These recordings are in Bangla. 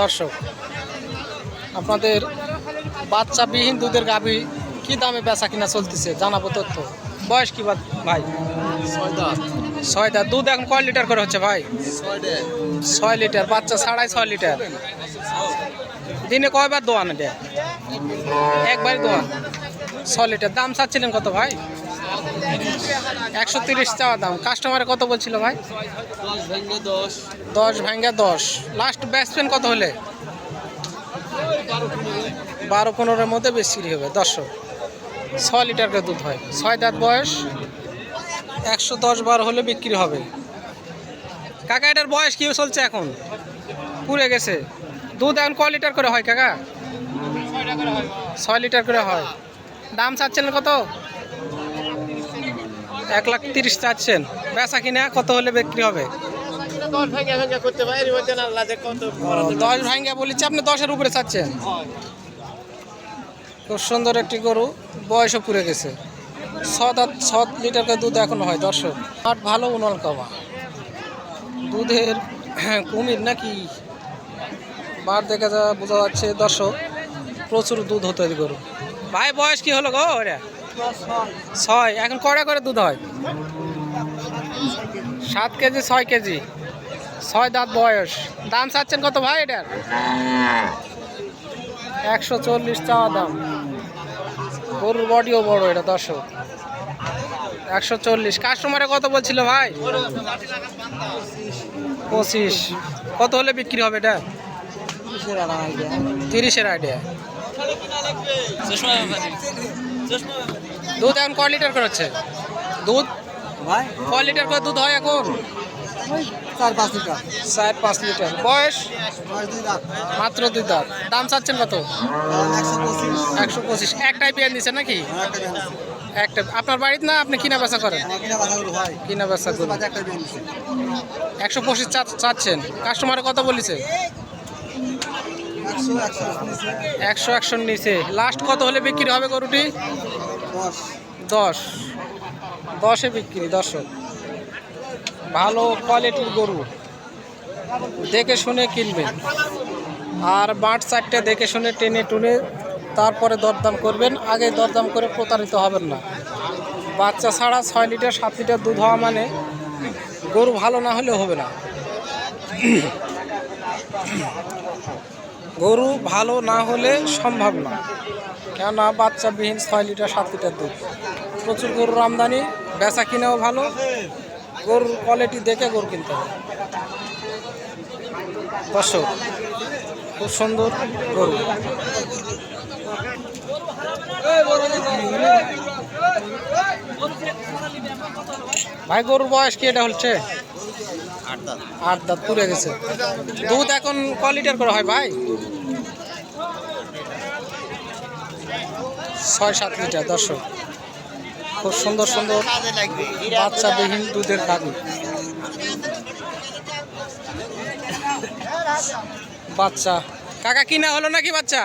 দর্শক, আপনাদের বাচ্চাবিহীন দুধের গাভী কি দামে বেচা কিনা চলতেছে জানাব তথ্য। বয়স কি ভাই? ছয় দুধ এখন কয় লিটার করে হচ্ছে ভাই? ছয় লিটার, বাচ্চা ছাড়াই ছয় লিটার। দিনে কয়বার দোয়ান এটা একবারই দোয়ান। ছয় লিটার। দাম চাচ্ছিলেন কত ভাই? একশো তিরিশ চাওয়া দাম। কাস্টমারে কত বলছিল ভাই? দশ ভাঙ্গা দশ। লাস্ট ব্যাটসম্যান কত হলে? বারো পনেরোর মধ্যে বেশি হবে। দশশো ছয় লিটার করে দুধ হয়। ছয় দাঁত বয়স, একশো দশ বার হলে বিক্রি হবে। কাকা, এটার বয়স কি চলছে এখন? পুড়ে গেছে। দুধ এখন ক লিটার করে হয়, কাকা? ছয় লিটার করে হয়। দাম চাচ্ছেন কত? এক লাখ তিরিশ চাচ্ছেন। বেচা কিনা কত হলে বিক্রি হবে? দশ ভাঙ্গা বলেছি আপনি দশের উপরে চাচ্ছেন? খুব সুন্দর একটি গরু বয়সও পুড়ে গেছে। ছ ছ লিটার করে দুধ এখন হয় দর্শক। আট ভালো উনল কমা। দুধের কুমির নাকি? বার দেখা যা বোঝা যাচ্ছে দর্শক প্রচুর দুধ হতো গরু। ভাই বয়স কি হলো গো ওরা? ছয়। এখন কয়টা করে দুধ হয়? সাত কেজি, ছয় কেজি। ছয় দাঁত বয়স। দাম চাচ্ছেন কত ভাই এটার? একশো চল্লিশ চাওয়া দাম। গরুর বডিও বড় এটা, দর্শক। একশো চল্লিশ। কাস্টমারে কত বলছিল ভাই? পঁচিশ। কত হলে বিক্রি হবে এটা? তিরিশের আইডিয়া। দুধ এখন ক লিটার করে হচ্ছে? দুধ? ভাই? ক লিটার করে দুধ হয় এখন? চার পাঁচ লিটার। চার পাঁচ লিটার। বয়স? মাত্র দুই দাঁত। দাম চাচ্ছেন কত? একশো পঁচিশ। একটাই পেয়ে দিচ্ছে নাকি? একটা আছে একটা আপনার বাড়িতে না আপনি কিনা বেচা করেন? কিনা বেচা করেন একশো পঁচিশ চাচ্ছেন। কাস্টমারে কত বলেছে? একশো একশো নিচে একশোর নিচে। লাস্ট কত হলে বিক্রি হবে গরুটি? দশ। দশ। দশে বিক্রি দশক ভালো কোয়ালিটির গরু। দেখে শুনে কিনবেন। আর বাঁট চারটে দেখে শুনে টেনে টুনে তারপরে দরদাম করবেন। আগে দরদাম করে প্রতারিত হবেন না। বাচ্চা ছাড়া ছয় লিটার সাত লিটার দুধ হওয়া মানে গরু ভালো না হলে হবে না। গরু ভালো না হলে সম্ভব না। কেননা বাচ্চাবিহীন ছয় লিটার, সাত লিটার দুধ। প্রচুর গরুর আমদানি, বেচা কিনেও ভালো। গরুর কোয়ালিটি দেখে গরু কিনতে হবে। দর্শক, খুব সুন্দর গরু। ভাই, গরুর বয়স কি এটা হচ্ছে? আট দাঁত। পুড়ে গেছে। দুধ এখন ক লিটার করে হয় ভাই? ছয় সাত লিটার, দর্শক। খুব সুন্দর সুন্দর বাচ্চাবিহীন দুধের গাভী বাচ্চা। কাকা, কিনা হলো নাকি বাচ্চা?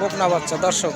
বকনা বাচ্চা, দর্শক।